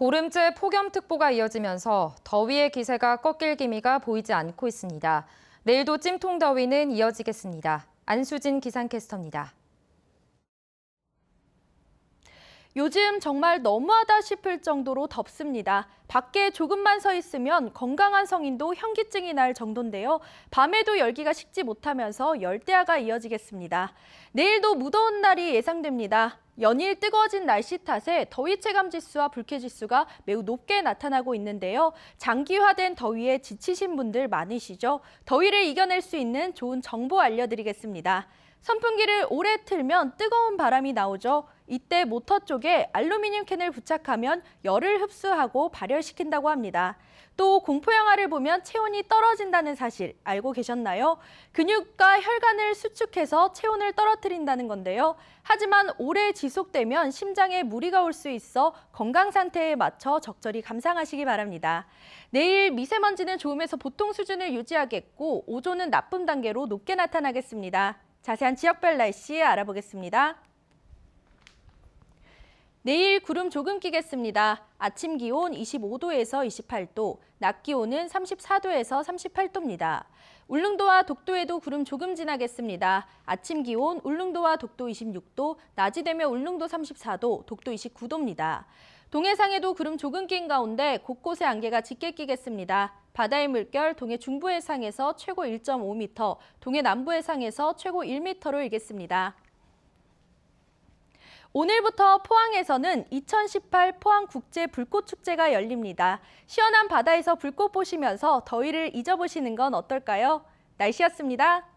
보름째 폭염특보가 이어지면서 더위의 기세가 꺾일 기미가 보이지 않고 있습니다. 내일도 찜통 더위는 이어지겠습니다. 안수진 기상캐스터입니다. 요즘 정말 너무하다 싶을 정도로 덥습니다. 밖에 조금만 서 있으면 건강한 성인도 현기증이 날 정도인데요. 밤에도 열기가 식지 못하면서 열대야가 이어지겠습니다. 내일도 무더운 날이 예상됩니다. 연일 뜨거워진 날씨 탓에 더위 체감 지수와 불쾌 지수가 매우 높게 나타나고 있는데요. 장기화된 더위에 지치신 분들 많으시죠? 더위를 이겨낼 수 있는 좋은 정보 알려드리겠습니다. 선풍기를 오래 틀면 뜨거운 바람이 나오죠. 이때 모터 쪽에 알루미늄 캔을 부착하면 열을 흡수하고 발열 시킨다고 합니다. 또 공포 영화를 보면 체온이 떨어진다는 사실 알고 계셨나요? 근육과 혈관을 수축해서 체온을 떨어뜨린다는 건데요. 하지만 오래 지속되면 심장에 무리가 올 수 있어 건강 상태에 맞춰 적절히 감상하시기 바랍니다. 내일 미세먼지는 좋음에서 보통 수준을 유지하겠고 오존은 나쁨 단계로 높게 나타나겠습니다. 자세한 지역별 날씨 알아보겠습니다. 내일 구름 조금 끼겠습니다. 아침 기온 25도에서 28도, 낮 기온은 34도에서 38도입니다. 울릉도와 독도에도 구름 조금 지나겠습니다. 아침 기온 울릉도와 독도 26도, 낮이 되면 울릉도 34도, 독도 29도입니다. 동해상에도 구름 조금 낀 가운데 곳곳에 안개가 짙게 끼겠습니다. 바다의 물결 동해 중부 해상에서 최고 1.5m, 동해 남부 해상에서 최고 1m로 일겠습니다. 오늘부터 포항에서는 2018 포항 국제 불꽃 축제가 열립니다. 시원한 바다에서 불꽃 보시면서 더위를 잊어보시는 건 어떨까요? 날씨였습니다.